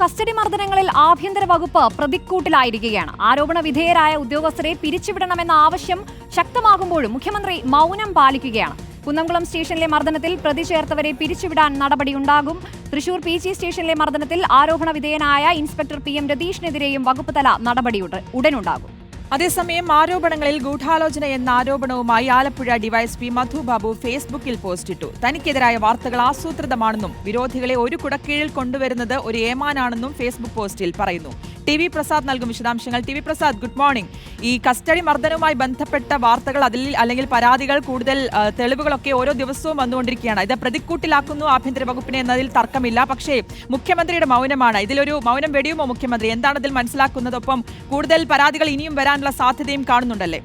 Custody മർദ്ദനങ്ങളിൽ ആഭ്യന്തര വകുപ്പ് പ്രതിക്കൂട്ടിലായിരിക്കുകയാണ്. ആരോപണ വിധേയരായ ഉദ്യോഗസ്ഥരെ പിരിച്ചുവിടണമെന്ന ആവശ്യം ശക്തമാകുമ്പോഴും മുഖ്യമന്ത്രി മൗനം പാലിക്കുകയാണ്. കുന്നംകുളം സ്റ്റേഷനിലെ മർദ്ദനത്തിൽ പ്രതി ചേർത്തവരെ പിരിച്ചുവിടാൻ നടപടിയുണ്ടാകും തൃശൂർ പി ജി സ്റ്റേഷനിലെ മർദ്ദനത്തിൽ ആരോപണ വിധേയനായ ഇൻസ്പെക്ടർ പി എം രതീഷിനെതിരെയും വകുപ്പ് തല നടപടി ഉടനുണ്ടാകും. അതേസമയം ആരോപണങ്ങളിൽ ഗൂഢാലോചന എന്ന ആരോപണവുമായി ആലപ്പുഴ ഡിവൈഎസ്പി മധുബാബു ഫേസ്ബുക്കിൽ പോസ്റ്റിട്ടു തനിക്കെതിരായ വാർത്തകൾ ആസൂത്രിതമാണെന്നും വിരോധികളെ ഒരു കുടക്കീഴിൽ കൊണ്ടുവരുന്നത് ഒരു ഏമാനാണെന്നും ഫേസ്ബുക്ക് പോസ്റ്റിൽ പറയുന്നു. ടി വി പ്രസാദ് നൽകും വിശദാംശങ്ങൾ. T V Prasad good morning. ഈ കസ്റ്റഡി മർദ്ദനവുമായി ബന്ധപ്പെട്ട വാർത്തകൾ അതിൽ അല്ലെങ്കിൽ പരാതികൾ കൂടുതൽ തെളിവുകളൊക്കെ ഓരോ ദിവസവും വന്നുകൊണ്ടിരിക്കുകയാണ്. ഇത് പ്രതിക്കൂട്ടിലാക്കുന്നു ആഭ്യന്തര വകുപ്പിനെ എന്നതിൽ തർക്കമില്ല. പക്ഷേ മുഖ്യമന്ത്രിയുടെ മൗനമാണ്. ഇതിലൊരു മൗനം വെടിയുമോ മുഖ്യമന്ത്രി? എന്താണ് ഇതിൽ മനസ്സിലാക്കുന്നതൊപ്പം കൂടുതൽ പരാതികൾ ഇനിയും വരാനുള്ള സാധ്യതയും കാണുന്നുണ്ടല്ലേ?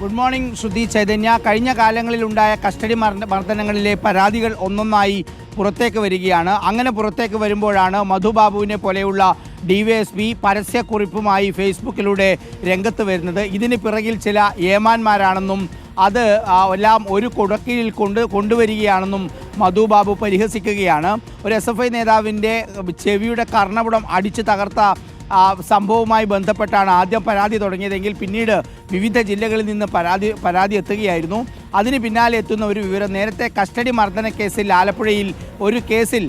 Good morning Shruti Chaitanya. കഴിഞ്ഞ കാലങ്ങളിൽ ഉണ്ടായ കസ്റ്റഡി മർദ്ദ- മർദ്ദനങ്ങളിലെ പരാതികൾ ഒന്നൊന്നായി പുറത്തേക്ക് വരികയാണ്. അങ്ങനെ പുറത്തേക്ക് വരുമ്പോഴാണ് മധുബാബുവിനെ പോലെയുള്ള ഡി വൈ എസ് പി പരസ്യക്കുറിപ്പുമായി ഫേസ്ബുക്കിലൂടെ രംഗത്ത് വരുന്നത്. ഇതിന് പിറകിൽ ചില ഏമാന്മാരാണെന്നും അത് എല്ലാം ഒരു കുടക്കീഴിൽ കൊണ്ട് കൊണ്ടുവരികയാണെന്നും മധുബാബു പരിഹസിക്കുകയാണ്. ഒരു എസ് എഫ് ഐ നേതാവിന്റെ ചെവിയുടെ കർണപുടം അടിച്ചു തകർത്ത സംഭവവുമായി ബന്ധപ്പെട്ടാണ് ആദ്യം പരാതി തുടങ്ങിയതെങ്കിൽ പിന്നീട് വിവിധ ജില്ലകളിൽ നിന്ന് പരാതി പരാതി എത്തുകയായിരുന്നു. അതിന് പിന്നാലെ എത്തുന്ന ഒരു വിവരം നേരത്തെ കസ്റ്റഡി മർദ്ദന കേസിൽ ആലപ്പുഴയിൽ ഒരു കേസിൽ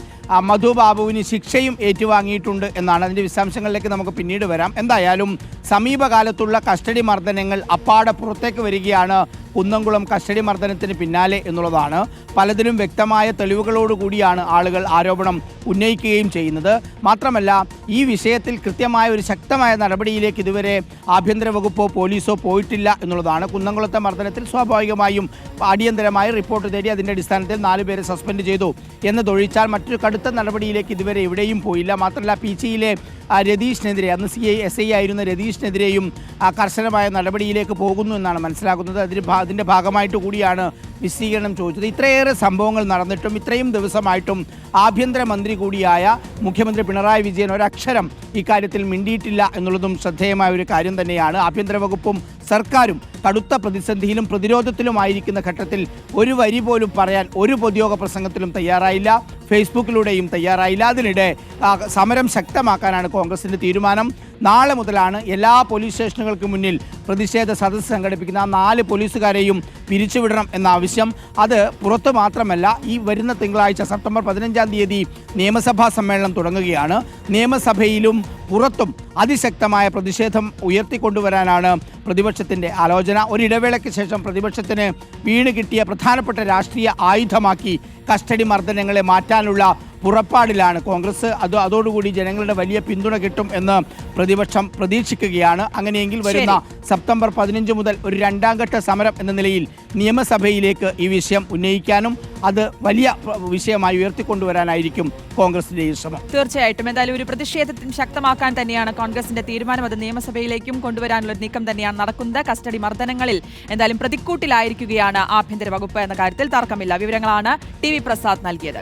മധു ബാബുവിന് ശിക്ഷയും ഏറ്റുവാങ്ങിയിട്ടുണ്ട് എന്നാണ്. അതിന്റെ വിശദാംശങ്ങളിലേക്ക് നമുക്ക് പിന്നീട് വരാം. എന്തായാലും സമീപകാലത്തുള്ള കസ്റ്റഡി മർദ്ദനങ്ങൾ അപ്പാടെ പുറത്തേക്ക് വരികയാണ് കുന്നംകുളം കസ്റ്റഡി മർദ്ദനത്തിന് പിന്നാലെ എന്നുള്ളതാണ്. പലതിലും വ്യക്തമായ തെളിവുകളോടുകൂടിയാണ് ആളുകൾ ആരോപണം ഉന്നയിക്കുകയും ചെയ്യുന്നത്. മാത്രമല്ല ഈ വിഷയത്തിൽ കൃത്യമായ ഒരു ശക്തമായ നടപടിയിലേക്ക് ഇതുവരെ ആഭ്യന്തര വകുപ്പോ പോലീസോ പോയിട്ടില്ല എന്നുള്ളതാണ്. കുന്നംകുളത്തെ മർദ്ദനത്തിൽ സ്വാഭാവികമായും അടിയന്തരമായി റിപ്പോർട്ട് തേടി അതിന്റെ അടിസ്ഥാനത്തിൽ നാലുപേരെ സസ്പെൻഡ് ചെയ്തു. എന്നതൊഴിച്ചാൽ മറ്റൊരു കടുത്ത നടപടിയിലേക്ക് ഇതുവരെ എവിടെയും പോയില്ല. മാത്രമല്ല പി ജിയിലെ രതീഷിനെതിരെ അന്ന് സി ഐ എസ് ഐ ആയിരുന്ന രതീഷിനെതിരെയും കർശനമായ നടപടിയിലേക്ക് പോകുന്നു എന്നാണ് മനസ്സിലാക്കുന്നത് അതിന് അതിന്റെ ഭാഗമായിട്ട് കൂടിയാണ് വിശദീകരണം ചോദിച്ചത്. ഇത്രയേറെ സംഭവങ്ങൾ നടന്നിട്ടും ഇത്രയും ദിവസമായിട്ടും ആഭ്യന്തരമന്ത്രി കൂടിയായ മുഖ്യമന്ത്രി പിണറായി വിജയൻ ഒരക്ഷരം ഇക്കാര്യത്തിൽ മിണ്ടിയിട്ടില്ല എന്നുള്ളതും ശ്രദ്ധേയമായ ഒരു കാര്യം തന്നെയാണ്. ആഭ്യന്തര വകുപ്പും സർക്കാരും കടുത്ത പ്രതിസന്ധിയിലും പ്രതിരോധത്തിലുമായിരിക്കുന്ന ഘട്ടത്തിൽ ഒരു വരി പോലും പറയാൻ ഒരു പൊതുയോഗ പ്രസംഗത്തിലും തയ്യാറായില്ല. ഫേസ്ബുക്കിലൂടെയും തയ്യാറായില്ല. അതിനിടെ സമരം ശക്തമാക്കാനാണ് കോൺഗ്രസിന്റെ തീരുമാനം. നാളെ മുതലാണ് എല്ലാ പോലീസ് സ്റ്റേഷനുകൾക്ക് മുന്നിൽ പ്രതിഷേധ സദസ്സ് സംഘടിപ്പിക്കുന്ന നാല് പോലീസുകാരെയും പിരിച്ചുവിടണം എന്ന ആവശ്യം. അത് പുറത്ത് മാത്രമല്ല ഈ വരുന്ന തിങ്കളാഴ്ച സെപ്റ്റംബർ പതിനഞ്ചാം തീയതി നിയമസഭാ സമ്മേളനം തുടങ്ങുകയാണ്. നിയമസഭയിലും പുറത്തും അതിശക്തമായ പ്രതിഷേധം ഉയർത്തിക്കൊണ്ടുവരാനാണ് പ്രതിപക്ഷത്തിന്റെ ആലോചന. ഒരിടവേളയ്ക്ക് ശേഷം പ്രതിപക്ഷത്തിന് വീണ് കിട്ടിയ പ്രധാനപ്പെട്ട രാഷ്ട്രീയ ആയുധമാക്കി കസ്റ്റഡി മർദ്ദനങ്ങളെ മാറ്റാനുള്ള പുറപ്പാടിലാണ് കോൺഗ്രസ് അത് അതോടുകൂടി ജനങ്ങളുടെ വലിയ പിന്തുണ കിട്ടും എന്ന് പ്രതിപക്ഷം പ്രതീക്ഷിക്കുകയാണ്. അങ്ങനെയെങ്കിൽ വരുന്ന സെപ്റ്റംബർ പതിനഞ്ച് മുതൽ ഒരു രണ്ടാം ഘട്ട സമരം എന്ന നിലയിൽ നിയമസഭയിലേക്ക് ഈ വിഷയം ഉന്നയിക്കാനും അത് വലിയ വിഷയമായി ഉയർത്തിക്കൊണ്ടുവരാനായിരിക്കും കോൺഗ്രസിന്റെ ഈ ശ്രമം. തീർച്ചയായിട്ടും. എന്തായാലും ഒരു പ്രതിഷേധത്തിന് ശക്തമാക്കാൻ തന്നെയാണ് കോൺഗ്രസിന്റെ തീരുമാനം. അത് നിയമസഭയിലേക്കും കൊണ്ടുവരാനുള്ള നീക്കം തന്നെയാണ് നടക്കുന്നത്. കസ്റ്റഡി മർദ്ദനങ്ങളിൽ എന്തായാലും പ്രതിക്കൂട്ടിലായിരിക്കുകയാണ് ആഭ്യന്തര വകുപ്പ് എന്ന കാര്യത്തിൽ തർക്കമില്ല. വിവരങ്ങളാണ് ടി വി പ്രസാദ് നൽകിയത്.